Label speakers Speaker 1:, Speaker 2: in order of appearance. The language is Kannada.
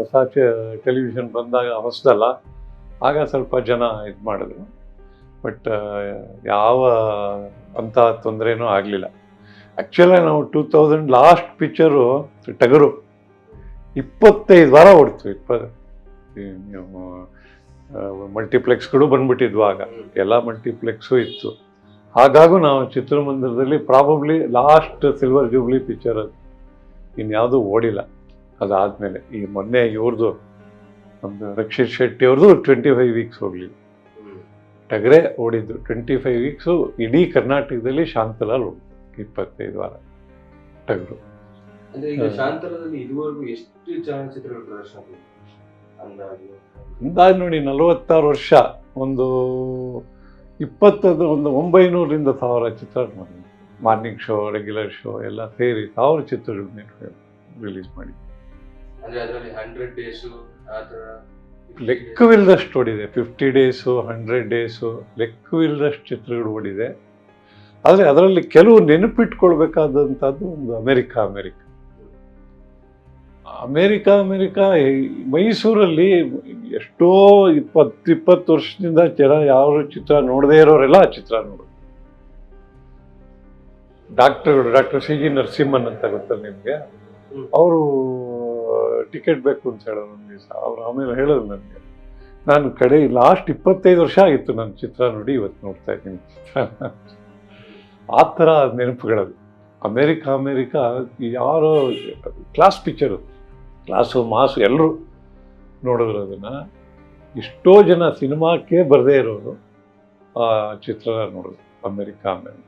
Speaker 1: ಹೊಸ ಟೆಲಿವಿಷನ್ ಬಂದಾಗ ಹೊಸದಲ್ಲ, ಆಗ ಸ್ವಲ್ಪ ಜನ ಇದು ಮಾಡಿದ್ರು. ಬಟ್ ಯಾವ ಅಂಥ ತೊಂದರೆನೂ ಆಗಲಿಲ್ಲ. ಆ್ಯಕ್ಚುಲಿ ನಾವು ಟೂ ತೌಸಂಡ್ ಲಾಸ್ಟ್ ಪಿಕ್ಚರು ಟಗರು. ಇಪ್ಪತ್ತೈದು ವಾರ ಓಡ್ತು. ನೀವು ಮಲ್ಟಿಪ್ಲೆಕ್ಸ್ಗಳು ಬಂದ್ಬಿಟ್ಟಿದ್ವು ಆಗ. ಎಲ್ಲ ಮಲ್ಟಿಪ್ಲೆಕ್ಸು ಇತ್ತು. ಹಾಗಾಗೂ ನಾವು ಚಿತ್ರಮಂದಿರದಲ್ಲಿ probably last silver jubilee picture ಅದು. ಇನ್ಯಾವುದೂ ಓಡಿಲ್ಲ. ಅದಾದಮೇಲೆ ಈ ಮೊನ್ನೆ ಇವ್ರದ್ದು ನಮ್ಮದು ರಕ್ಷಿತ್ ಶೆಟ್ಟಿ ಅವ್ರದ್ದು ಟ್ವೆಂಟಿ ಫೈವ್ ವೀಕ್ಸ್ ಹೋಗಲಿಲ್ಲ ಟಗರೆ ಓಡಿದ್ದು ಟ್ವೆಂಟಿ ಫೈವ್ ವೀಕ್ಸು ಇಡೀ ಕರ್ನಾಟಕದಲ್ಲಿ ಶಾಂತಲಾಲ್ ಹೋಗಿ ಇಪ್ಪತ್ತೈದು ವಾರ ಟಗರು.
Speaker 2: ಅಂದಾಜು.
Speaker 1: ನೋಡಿ ನಲವತ್ತಾರು ವರ್ಷ ಒಂದು ಇಪ್ಪತ್ತದು ಒಂದು ಒಂಬೈನೂರಿಂದ ಸಾವಿರ ಚಿತ್ರ ಮಾರ್ನಿಂಗ್ ಶೋ ರೆಗ್ಯುಲರ್ ಶೋ ಎಲ್ಲ ಸೇರಿ ಸಾವಿರ ಚಿತ್ರಗಳನ್ನ ರಿಲೀಸ್ ಮಾಡಿ
Speaker 2: ಅಂದ್ರೆ ಅದರಲ್ಲಿ ಹಂಡ್ರೆಡ್ ಡೇಸ್ ಆತರ
Speaker 1: ಲೆಕ್ಕವಿಲ್ಲದಷ್ಟು ಓಡಿದೆ. ಫಿಫ್ಟಿ ಡೇಸು ಹಂಡ್ರೆಡ್ ಡೇಸು ಲೆಕ್ಕವಿಲ್ಲದಷ್ಟು ಚಿತ್ರಗಳು ಓಡಿದೆ. ಆದರೆ ಅದರಲ್ಲಿ ಕೆಲವು ನೆನಪಿಟ್ಕೊಳ್ಬೇಕಾದಂಥದ್ದು ಒಂದು ಅಮೆರಿಕ ಅಮೆರಿಕ. ಅಮೇರಿಕ ಅಮೇರಿಕ ಮೈಸೂರಲ್ಲಿ ಎಷ್ಟೋ ಇಪ್ಪತ್ತು ಇಪ್ಪತ್ತು ವರ್ಷದಿಂದ ಜನ ಯಾವ ಚಿತ್ರ ನೋಡದೇ ಇರೋರೆಲ್ಲ ಆ ಚಿತ್ರ ನೋಡೋದು ಡಾಕ್ಟರ್ಗಳು ಡಾಕ್ಟರ್ ಸಿ ಜಿ ನರಸಿಂಹನ್ ಅಂತ ಗೊತ್ತಲ್ಲ ನಿಮಗೆ? ಅವರು ಟಿಕೆಟ್ ಬೇಕು ಅಂತ ಹೇಳ ಒಂದು ದಿವಸ ಅವ್ರು ಆಮೇಲೆ ಹೇಳೋದು ನನಗೆ, ನಾನು ಕಡೆ ಲಾಸ್ಟ್ ಇಪ್ಪತ್ತೈದು ವರ್ಷ ಆಗಿತ್ತು ನನ್ನ ಚಿತ್ರ ನೋಡಿ ಇವತ್ತು ನೋಡ್ತಾ ಇದ್ದೀನಿ. ಆ ಥರ ನೆನಪುಗಳದು. ಅಮೇರಿಕ ಅಮೇರಿಕ, ಯಾರೋ ಕ್ಲಾಸ್ ಪಿಕ್ಚರು ಕ್ಲಾಸು ಮಾಸು ಎಲ್ಲರೂ ನೋಡಿದ್ರು ಅದನ್ನು. ಎಷ್ಟೋ ಜನ ಸಿನಿಮಾಕ್ಕೆ ಬರದೇ ಇರೋರು ಆ ಚಿತ್ರನ ನೋಡೋದು ಅಮೇರಿಕ ಅಮೇರಿಕ.